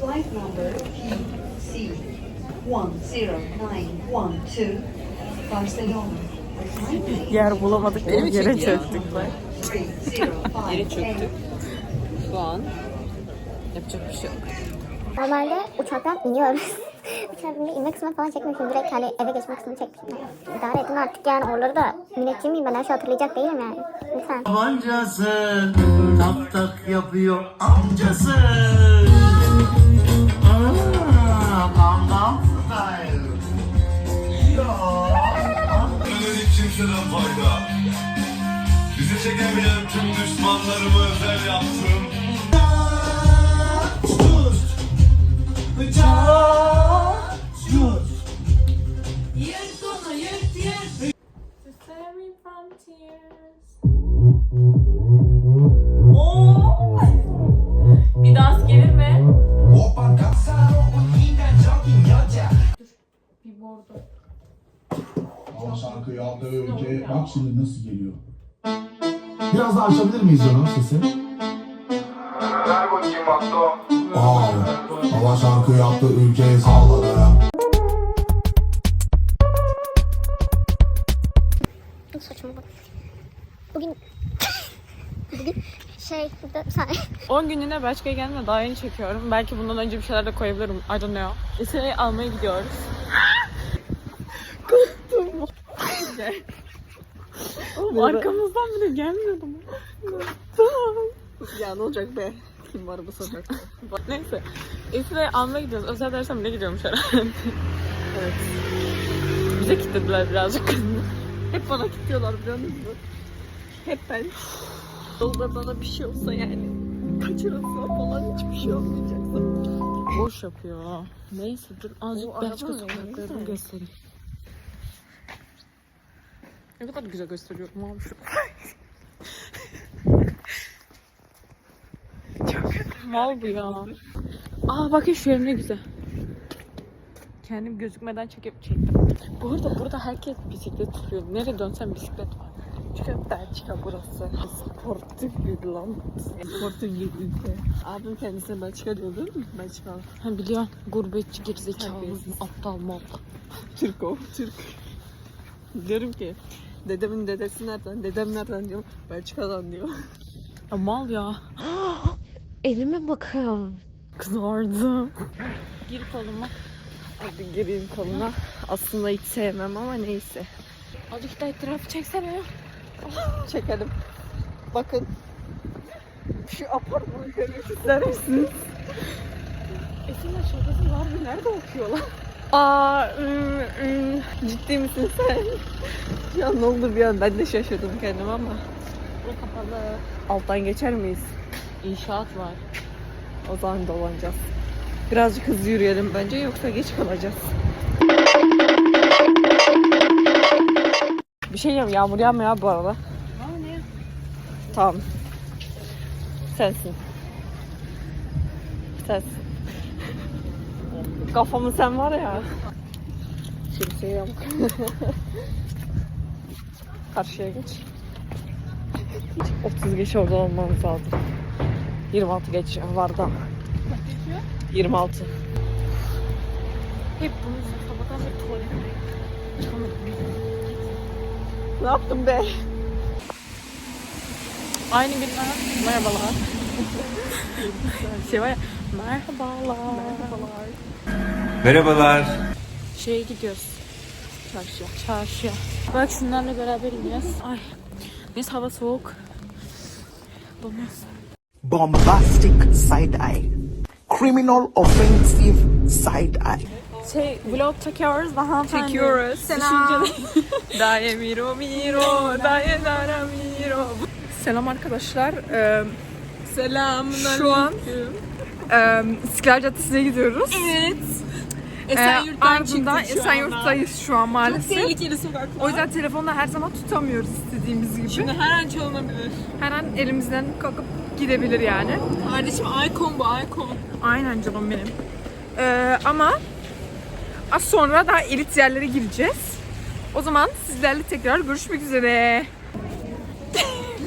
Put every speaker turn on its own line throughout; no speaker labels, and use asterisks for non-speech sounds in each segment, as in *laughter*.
Flight number PC 10912 Barcelona.
Yer bulamadık diye yere çöktük.
305
Yere çöktük. Şu an yapacak bir şey yok.
Normalde uçaktan iniyoruz. *laughs* Uçağa binip inme kısmını falan çekmemişim. Direkt hani eve geçme kısmını çekmişim. İdare edin artık yani oraları da müneccim miyim ben her şey hatırlayacak değilim yani. Lütfen.
Tabancası tak tak yapıyor amcası. Aa, Gangnam Style. Ya.
Önerik kimseden fayda. Bizi çekemeyen tüm düşmanlarımı özel yaptım.
Bir
Ama şarkı yaptığı ülke bak şimdi nasıl geliyor. Biraz daha açabilir miyiz canım sesi? Aa, hava şarkı yaptı ülkeyi salladı.
Saçma bak. Bugün... Bugün şey... Bir saniye.
10 günlüğüne başka gelme daha yeni çekiyorum. Belki bundan önce bir şeyler de koyabilirim. I don't know. Liseyi almaya gidiyoruz. *laughs* Korktum. Oğlum arkamızdan bile gelmiyordu mu?
Ya ne olacak be? Kim var bu sokakta?
Neyse. Liseyi almaya gidiyoruz. Özel dersem ne gidiyormuş herhalde. evet. Bize kilitlediler birazcık.
Hep bana kilitliyorlar biliyor musun? Hep ben. Yolda bana bir şey olsa yani. Kaçırılsa falan hiçbir şey olmayacaksa.
Boş yapıyor. Neyse dur azıcık başka
öyle.
göstereyim. Ne kadar güzel gösteriyorum abi şu. Mal bu ya. Aa bakın şu ev ne güzel. Kendim gözükmeden çekip çektim. Bu arada burada herkes bisiklet sürüyor. Nereye dönsem bisiklet var. Çünkü Belçika burası.
Portek bir land. Portek bir ülke. Abim kendisine Belçika diyor değil mi? Belçika.
Ha biliyorum. Gurbetçi gerizekalı. Aptal mal.
Türk o. Türk. Diyorum ki dedemin dedesi nereden? Dedem nereden diyor. Belçika'dan diyor.
Ya mal ya.
Elime bakın.
Kızardı. Gir koluma.
Hadi gireyim koluna. Aslında hiç sevmem ama neyse.
Azıcık da etrafı çeksene ya.
Çekelim. Bakın. Şu apartmanı görmek ister misiniz?
Esinler şakası var mı? Nerede okuyorlar?
Aa, ım, ım. ciddi misin sen? *laughs* ya ne oldu bir an ben de şaşırdım kendime ama.
Bu kapalı.
Alttan geçer miyiz?
İnşaat var.
O zaman dolanacağız. Birazcık hızlı yürüyelim bence yoksa geç kalacağız. Bir şey diyeyim yağmur yağmıyor ya bu arada. Tamam. Sensin. Sensin. Kafamı sen var ya. Kimseye yok. *laughs* Karşıya geç. 30 geç orada olmamız lazım. 26 geç var da. 26.
Hep bunu sabahtan beri tuvalete
Ne yaptın be?
Aynı günler. Merhabalar. *laughs* şey var ya. Merhabalar. Merhabalar.
Merhabalar
Şeye gidiyoruz. Çarşıya. Çarşıya. Bak şunlarla beraber ineceğiz. Ay. Neyse hava soğuk. Donmaz.
bombastic side eye, criminal offensive side eye.
Şey vlog çekiyoruz da hanımefendi.
Çekiyoruz.
Selam. *laughs* daye miro miro, daye dara miro.
Selam arkadaşlar. Ee,
Selam.
şu an e, İstiklal Caddesi'ne gidiyoruz.
Evet.
Ee,
Esenyurt'tan
ardından
çıktık şu
Esenyurt'tayız şu an maalesef.
Tehlikeli sokaklar.
O yüzden telefonla her zaman tutamıyoruz istediğimiz gibi.
Şimdi her an çalınabilir.
her an elimizden kalkıp gidebilir yani.
Kardeşim Icon bu Icon.
Aynen canım benim. Ee, ama az sonra daha elit yerlere gireceğiz. O zaman sizlerle tekrar görüşmek üzere. *laughs*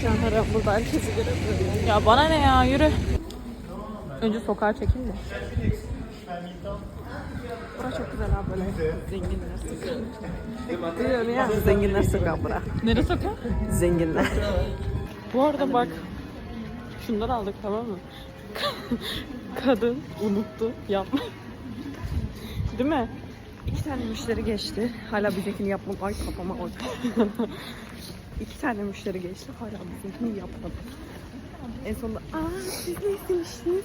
Şu an her an burada herkesi görebiliyorum. Ya bana ne ya yürü. Önce sokağa çekeyim de. Burası çok güzel abi böyle. Zenginler sokağı.
Biliyorum ya. Zenginler sokağı bura.
Nere sokağı?
Zenginler.
Bu arada bak. Şundan aldık tamam mı? Kadın unuttu yapma. Değil mi?
İki tane müşteri geçti. Hala bizimkini yapmadı. Ay kafama oy. İki tane müşteri geçti. Hala bizimkini yapmadı. En sonunda aa siz ne istemiştiniz?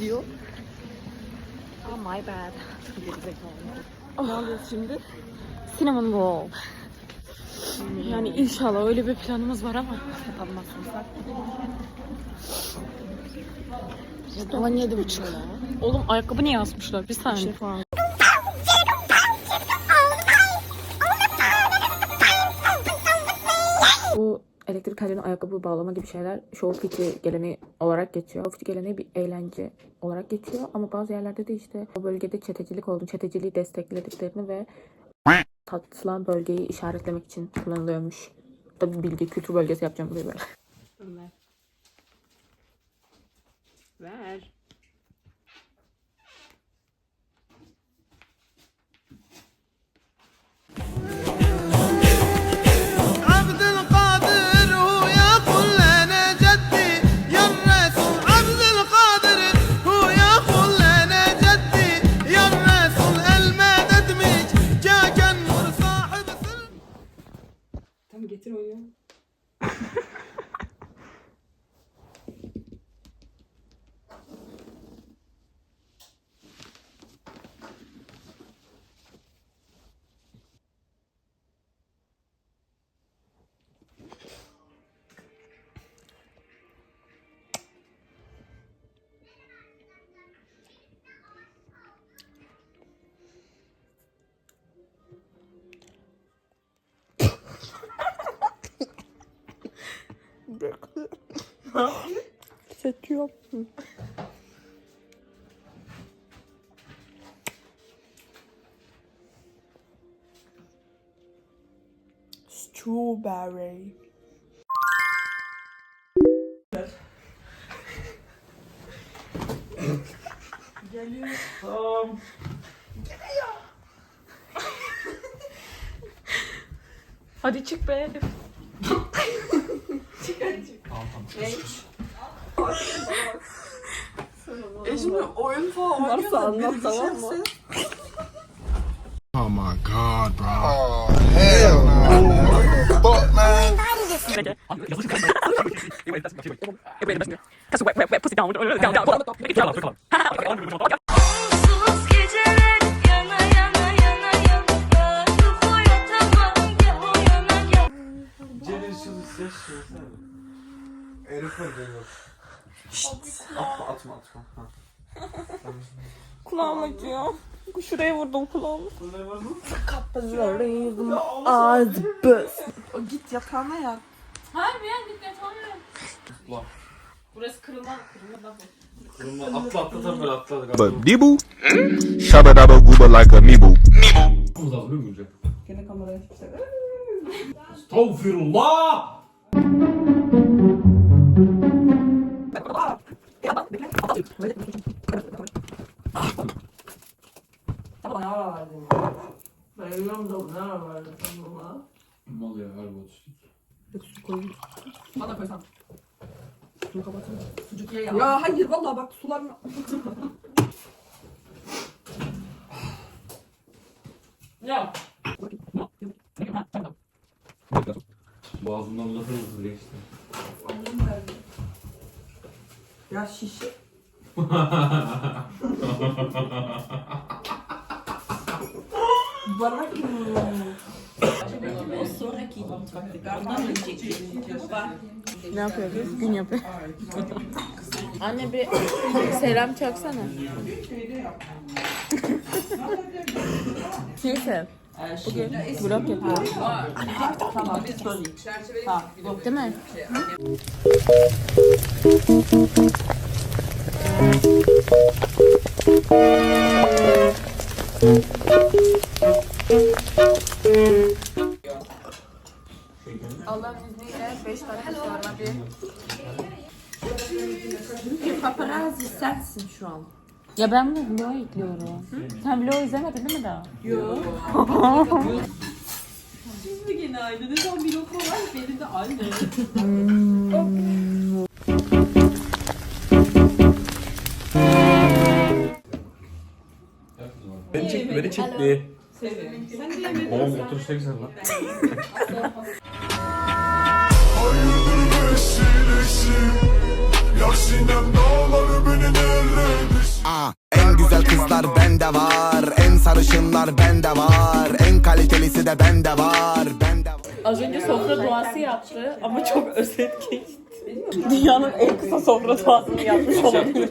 Diyor. Oh my bad. Gerizekalı.
Ne alıyoruz şimdi? Cinnamon roll. Yani inşallah öyle bir planımız var ama almazsak. Ama yedi buçuk. Oğlum ayakkabı niye asmışlar? Bir saniye. Bu elektrik tellerine ayakkabı bağlama gibi şeyler show fiti geleneği olarak geçiyor. Show fiti geleneği bir eğlence olarak geçiyor ama bazı yerlerde de işte o bölgede çetecilik olduğunu, çeteciliği desteklediklerini ve tatılan bölgeyi işaretlemek için kullanılıyormuş. Tabii bilgi kültür bölgesi yapacağım burayı böyle.
Ver. Ver. вітрою.
Seçiyorum.
Strawberry.
Hadi çık be.
E şimdi oyun falan varsa anlat tamam mı?
Oh my god, bro.
Onsuz *laughs*
Kulağım acıyor. Şuraya vurdum kulağımı.
O git yatağına yat.
Hayır bir an git yatamıyorum. Burası kırılma, kırılma da bu.
Atla atla tabii böyle atla.
But Dibu, shabba dabba gooba like a meeble.
Gene kameraya çıkacak.
Estağfirullah.
Ne? Bayılıyorum da ne bana?
Mal ya harbi otuştuk.
Yok su koyayım. Bana koysam. Şunu kapatayım. Sucuk ye ya. Ya hayır vallahi bak sular
Ya.
Boğazımdan lafı hızlı geçti.
Ya şişe. Bana
Ne yapıyoruz? Gün yapıyor. Anne bir selam çaksana. Neyse. Bugün vlog yapıyoruz. Değil mi? Allah'ın izniyle 5 dakika sonra bir
Paparazzi sensin şu an.
Ya ben bunu vloga ekliyorum. Sen vlog izlemedin değil mi daha?
Biz de gene aynı. Ne zaman bir lokma var benim de aynı. *laughs*
Beni çekti, beni çekti. Babam otur şey güzel lan.
Aa, en güzel kızlar bende var En sarışınlar bende var En kalitelisi de bende var Bende var
Az önce sofra duası yaptı ama çok özet geçti. Dünyanın en kısa sofra duasını yapmış olabilir.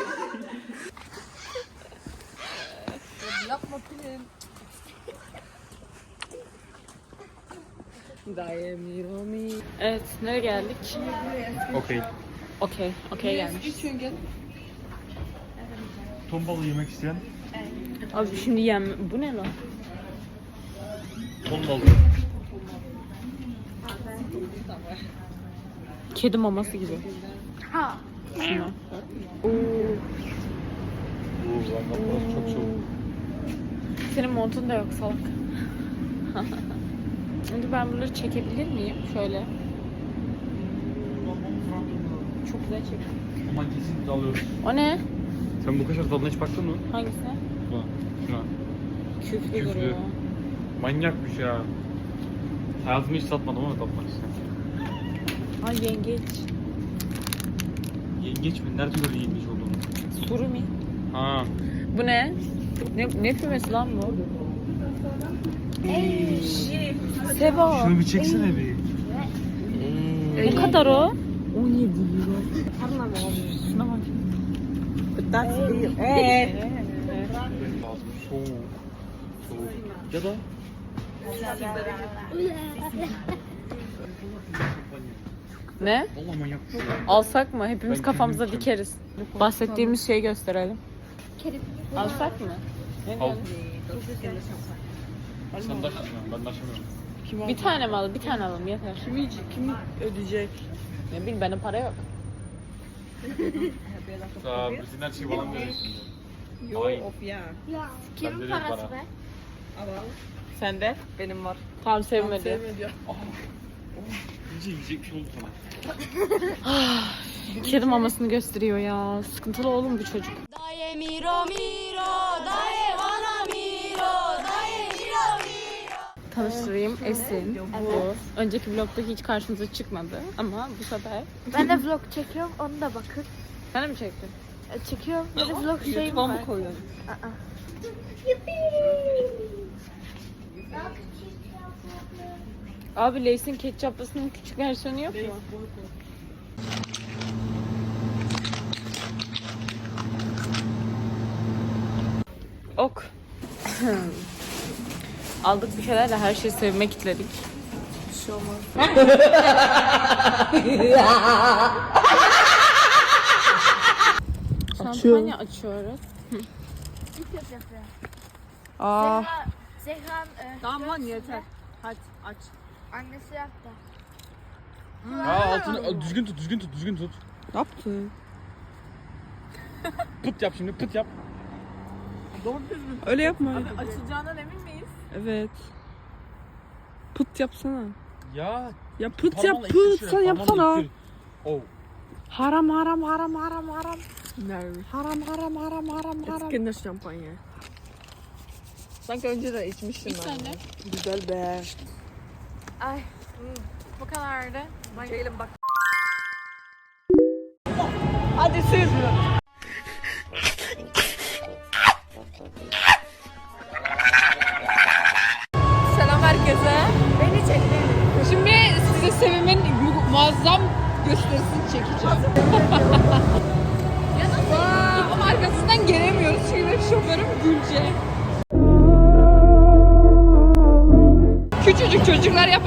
Evet, nereye geldik?
Okey.
Okey, okey gelmiş.
Ton balığı yemek isteyen
Abi şimdi yem... Bu ne lan?
ton balığı.
Kedi maması gibi. Ha. Şuna. Oo.
Oo, lan çok soğuk.
Senin montun da yok salak. *laughs* Şimdi ben bunları çekebilir miyim? Şöyle. Çok güzel çek.
Aman kesin dalıyoruz.
O ne?
Sen bu kaşar tadına hiç baktın mı?
Hangisi?
Buna. Şuna.
Küflü
Küflü.
duruyor.
Manyakmış ya. Hayatımı hiç satmadım ama tatmak istedim.
Ay yengeç.
Yengeç mi? Nerede gördün yengeç olduğunu?
Surumi.
Ha.
Bu ne? Ne, ne kümesi lan bu? Seva.
Şunu bir çeksene bir.
Ne kadar o? 17 euro. Şuna bak.
Lazım. Soğuk. Soğuk. Ya da
Ne? Alsak mı? Hepimiz kafamıza dikeriz. Bahsettiğimiz şeyi gösterelim. Alsak mı? Ne
Al.
diyorsun?
Sen de açmıyorsun. Ben de açamıyorum.
Bir tane mi alalım? Bir tane alalım yeter.
Kim, kim ödeyecek?
Ne bileyim benim para yok.
Aa, bütün her şeyi bana veriyorsun.
Yok
Hayır.
of ya.
Kimin parası be?
Sen de?
Benim var.
Tamam sevmedi.
Sevme diyor. *laughs*
İyice yiyecek bir şey oldu sana.
Kedi mamasını gösteriyor ya. Sıkıntılı oğlum bu çocuk.
Miro miro, daye bana miro, daye miro miro.
Tanıştırayım Esin. Bu. Önceki vlogda hiç karşımıza çıkmadı ama bu sefer.
Ben de vlog çekiyorum onu da bakın.
Sen de mi çektin?
E, Çekiyorum. Bir de vlog şeyim
YouTube'a
var.
mı koyuyorsun? Abi Lay's'in ketçaplısının küçük versiyonu yok mu? Ok. *coughs* Aldık bir şeyler de her şeyi sevmek kitledik. *laughs* Şampanya açıyoruz.
Aa.
Zehran
Tamam lan yeter. Hadi aç.
annesi yaptı.
Aa altını düzgün tut, düzgün tut, düzgün tut.
Ne yaptın?
Pıt yap şimdi, pıt yap.
Öyle yapma.
Açılacağından emin miyiz?
Evet. Pıt yapsana.
Ya
Ya pıt yap
ittir
pıt
şöyle,
sen
parmağınla
yapsana.
ittir. Oh.
Haram haram haram haram haram.
Nerede?
Haram haram haram haram haram. Eskinder şampanya. Sanki önce de içmiştin
İç sen de.
Güzel be.
Bu kadardı.
Gelin bak. Hadi sür.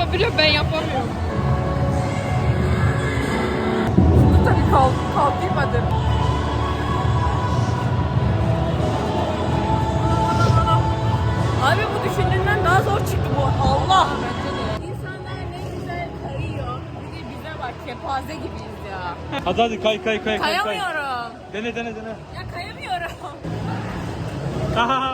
Yapabiliyor ben yapamıyorum. Bunu tabii kalk, kalkayım hadi. Abi bu düşündüğünden daha zor çıktı bu. Allah. İnsanlar ne güzel kayıyor. Bir de bize bak kepaze gibiyiz ya.
Hadi hadi kay kay kay. kay, kay.
Kayamıyorum.
Dene dene dene.
Ya kayamıyorum. *laughs*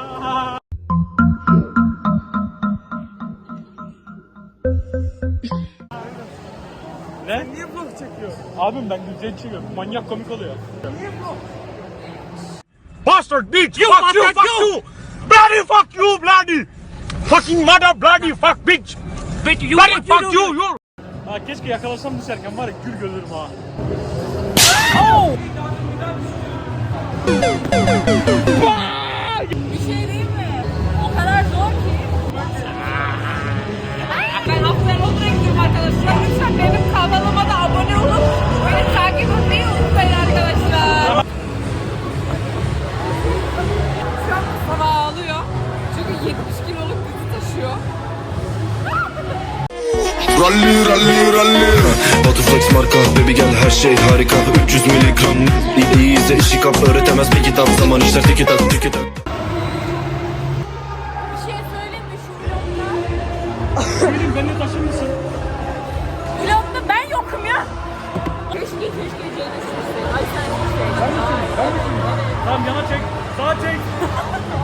Abim ben Gülce'yi çekiyorum. Manyak komik oluyor.
Bastard bitch! You fuck you, fuck you! Bloody fuck you, bloody! Fucking mother bloody fuck bitch! Bitch, you bloody fuck you, you!
Ha keşke yakalasam düşerken var ya gül görürüm ha.
Bir şey diyeyim mi? O kadar zor ki. Ben Londra'ya gidiyorum arkadaşlar. Lütfen benim kanalıma da abone olup taşıyor.
Rally rally rally Batu Flex marka baby gel her şey harika 300 miligram İyi izle işi kap öğretemez bir kitap Zaman işler tiki tak tiki tak
Bir şey söyleyeyim mi şu vlogda?
Söyleyeyim beni taşır mısın?
Vlogda ben yokum ya. Keşke keşke Ceyda sürseydi. Ay sen sürseydi.
Tamam yana çek. Sağa çek.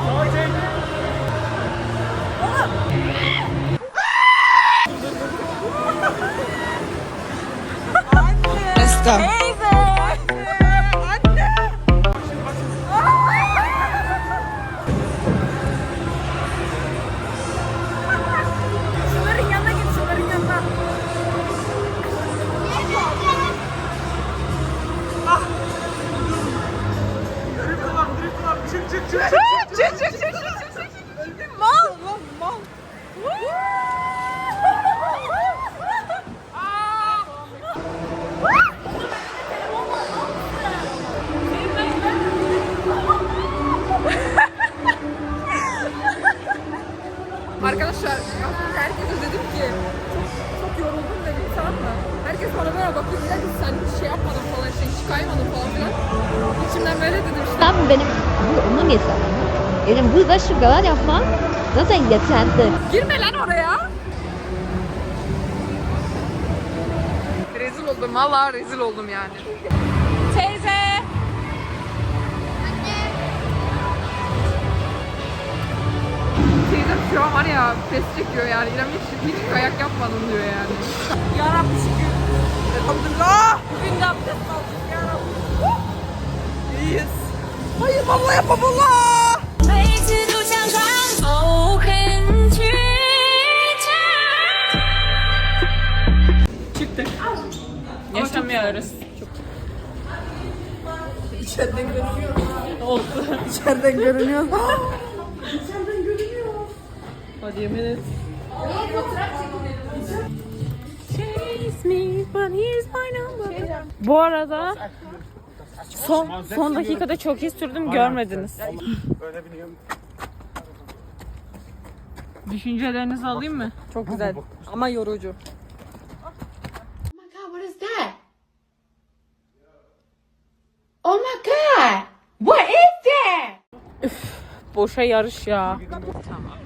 Sağa çek.
Let's go. Hiç kaymadın falan filan. İçimden böyle dedim işte.
Tam benim bu onun hesabı. Benim burada şu kadar yapmam zaten yeterli.
Girme lan oraya. Rezil oldum valla rezil oldum yani. Teyze. Teyzem şu an var ya pes çekiyor yani. İrem hiç, hiç kayak yapmadım diyor yani. Yarabbim şükür. Elhamdülillah. Bugün de abdest aldık ya Rabbi. İyiyiz. Hayır
vallahi yapam
Çıktık. Yaşamıyoruz. İçeriden görünüyor. Oldu. *laughs* *laughs* İçeriden görünüyor. İçeriden görünüyor. Hadi yemin et. Fotoğraf çekin. Bu arada son son dakikada çok iyi sürdüm görmediniz. Düşüncelerinizi alayım mı?
Çok güzel ama yorucu.
God, what is that? Oh my God! What is that?
Boşa yarış ya. ne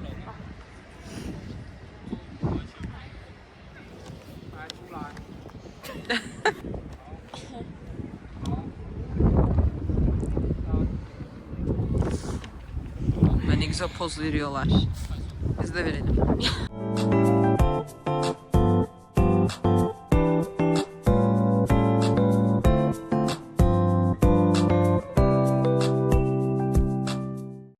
güzel poz veriyorlar. Biz de verelim.